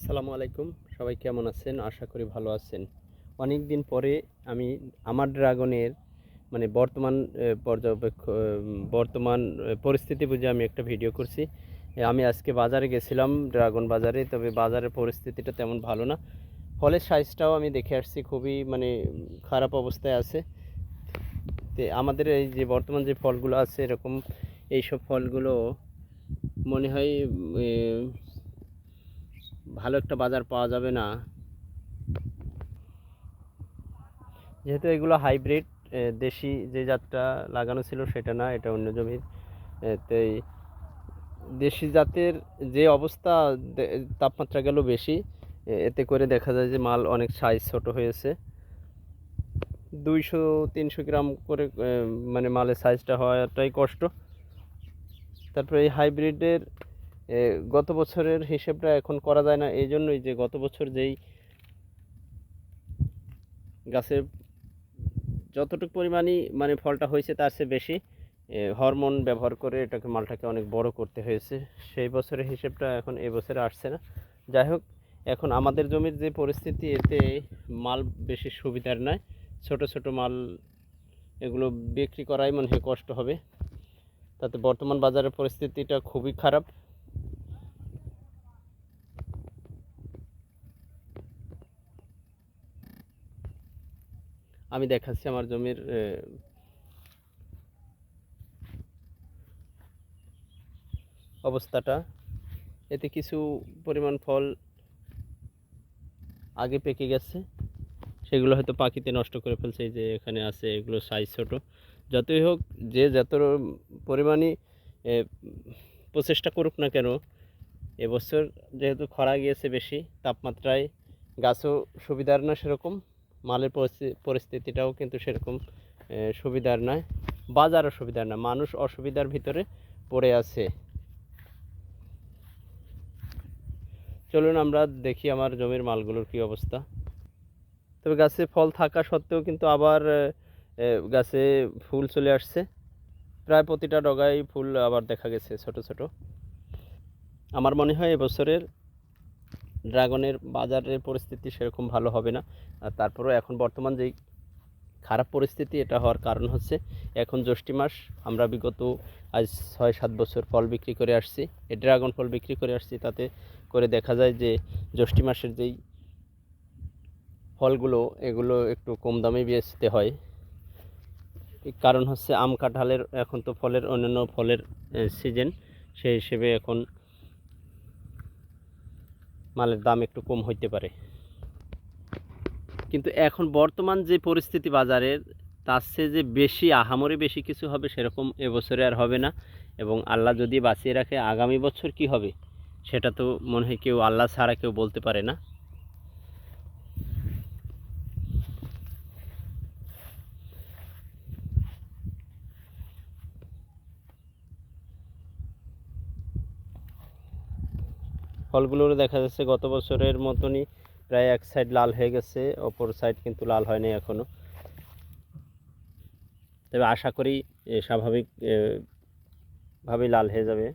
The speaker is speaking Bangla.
আসসালামু আলাইকুম। সবাই কেমন আছেন? আশা করি ভালো আছেন। অনেক দিন পরে আমি আমার ড্রাগনের মানে বর্তমান পর্যবেক্ষ বর্তমান পরিস্থিতি বুঝে আমি একটা ভিডিও করছি। আমি আজকে বাজারে গেছিলাম ড্রাগন বাজারে, তবে বাজারের পরিস্থিতিটা তেমন ভালো না। ফলের সাইজটাও আমি দেখে আসছি, খুবই মানে খারাপ অবস্থায় আছে। তো, আমাদের এই যে বর্তমান যে ফলগুলো আছে এরকম, এইসব ফলগুলো মনে হয় ভালো একটা বাজার পাওয়া যাবে না। যেহেতু এগুলো হাইব্রিড দেশি যে জাতটা লাগানো ছিল সেটা না এটা অন্য জমির। এ, তো এই দেশি জাতের যে অবস্থা তাপমাত্রা গেল বেশি এতে করে দেখা যায় যে মাল অনেক সাইজ ছোট হয়েছে। দুইশো তিনশো গ্রাম করে মানে মালের সাইজটা হওয়াটাই কষ্ট। তারপরে এই হাইব্রিডের গত বছরের হিসেবটা এখন করা যায় না। এই জন্যই যে গত বছর যেই গাছে যতটুকু পরিমাণই মানে ফলটা হয়েছে তার চেয়ে বেশি হরমোন ব্যবহার করে এটাকে, মালটাকে অনেক বড় করতে হয়েছে। সেই বছরের হিসেবটা এখন এ বছরে আসছে না। যাই হোক, এখন আমাদের জমির যে পরিস্থিতি, এতে মাল বেশি সুবিধার নয়। ছোট ছোট মাল এগুলো বিক্রি করাই মনে হয় কষ্ট হবে। তাতে বর্তমান বাজারের পরিস্থিতিটা খুবই খারাপ। আমি দেখাচ্ছি আমার জমির অবস্থাটা। এতে কিছু পরিমাণ ফল আগে পেকে গেছে। সেগুলো হয়তো পাখিতে নষ্ট করে ফেলছে যে এখানে আছে, এগুলো সাইজ ছোটো। যতই হোক, যে যত পরিমাণই প্রচেষ্টা করুক না কেন, এবছর যেহেতু খরা গিয়েছে বেশি, তাপমাত্রায় গাছও সুবিধার না সেরকম। মালের পরিস্থিতিটাও কিন্তু সেরকম সুবিধার নয়। বাজারও সুবিধার না মানুষ অসুবিধার ভিতরে পড়ে আছে। চলুন আমরা দেখি আমার জমির মালগুলোর কি অবস্থা। তবে গাছে ফল থাকা সত্ত্বেও কিন্তু আবার গাছে ফুল চলে আসছে। প্রায় প্রতিটা ডগায় ফুল আবার দেখা গেছে ছোট ছোট। আমার মনে হয় এবছরের ড্রাগনের বাজারের পরিস্থিতি সেরকম ভালো হবে না। আর তারপরেও এখন বর্তমান যেই খারাপ পরিস্থিতি, এটা হওয়ার কারণ হচ্ছে এখন জ্যৈষ্ঠী মাস, আমরা বিগত আজ ছয়, সাত বছর ফল বিক্রি করে আসছি, এই ড্রাগন ফল বিক্রি করে আসছি, তাতে করে দেখা যায় যে জ্যৈষ্ঠী মাসের যেই ফলগুলো, এগুলো একটু কম দামে বেচতে হয়। কারণ হচ্ছে আম, কাঁঠালের এখন তো ফলের অন্যান্য ফলের সিজন সেই হিসেবে এখন মালের দাম একটু কম হইতে পারে। কিন্তু এখন বর্তমান যে পরিস্থিতি বাজারের, তার চেয়ে যে বেশি আহামরি বেশি কিছু হবে সেরকম এবছরে আর হবে না। এবং আল্লাহ যদি বাঁচিয়ে রাখে, আগামী বছর কি হবে? সেটা তো মনে হয় কেউ আল্লাহ ছাড়া কেউ বলতে পারে না। ফলগুলোর দেখা যাচ্ছে গত বছরের মতনই প্রায় এক সাইড লাল হয়ে গেছে, অপর সাইড কিন্তু লাল হয়নি এখনও তবে আশা করি স্বাভাবিক ভাবে লাল হয়ে যাবে।